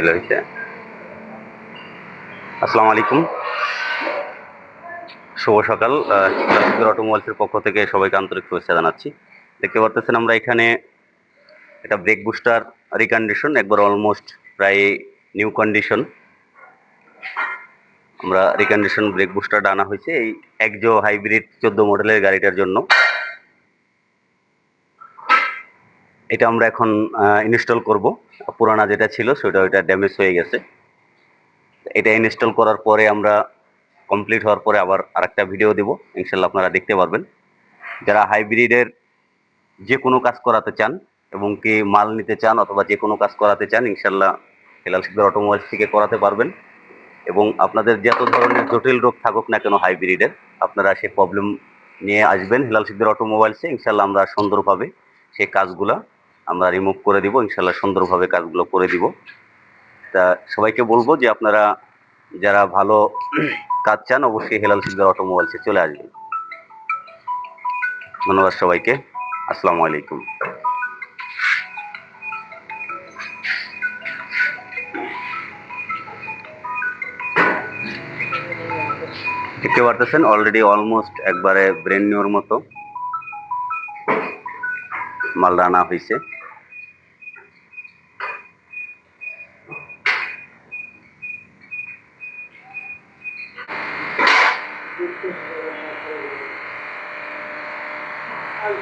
Fail হয়েছে আসসালামু আলাইকুম। শুভ সকাল। অটোমোবাইলসের পক্ষ থেকে সবাইকে আন্তরিক শুভেচ্ছা জানাচ্ছি। দেখতে পারতেছেন আমরা এখানে এটা ব্রেক বুস্টার রিকন্ডিশন, একবার অলমোস্ট প্রায় নিউ কন্ডিশন। আমরা রিকন্ডিশন ব্রেক বুস্টারটা আনা হয়েছে এই একজো হাইব্রিড চোদ্দ মডেলের গাড়িটার জন্য। এটা আমরা এখন ইনস্টল করব। পুরানা যেটা ছিল সেটা ওইটা ড্যামেজ হয়ে গেছে। এটা ইনস্টল করার পরে আমরা কমপ্লিট হওয়ার পরে আবার আরেকটা ভিডিও দেব। ইনশাল্লাহ আপনারা দেখতে পারবেন। যারা হাইব্রিডের যে কোনো কাজ করাতে চান এবং কি মাল নিতে চান অথবা যে কোনো কাজ করাতে চান ইনশাল্লাহ হেলাল শিকদার অটোমোবাইলস থেকে করাতে পারবেন। এবং আপনাদের যত ধরনের জটিল রোগ থাকুক না কেন হাইব্রিডের আপনারা সেই প্রবলেম নিয়ে আসবেন হেলাল শিকদার অটোমোবাইলসে ইনশাল্লাহ আমরা সুন্দরভাবে সেই কাজগুলা আমরা রিমুভ করে দিব ইনশাল্লাহ সুন্দরভাবে কাজগুলো করে দিব। তা সবাইকে বলব যে আপনারা যারা ভালো কাজ চান, অবশ্যই হেলাল শিকদার অটোমোবাইলসে চলে আসবেন ধন্যবাদ সবাইকে। আসসালামু আলাইকুম। দেখতে পারতেছেন অলরেডি অলমোস্ট একবারে ব্রেন নিউর মতো মাল রানা হয়েছে আর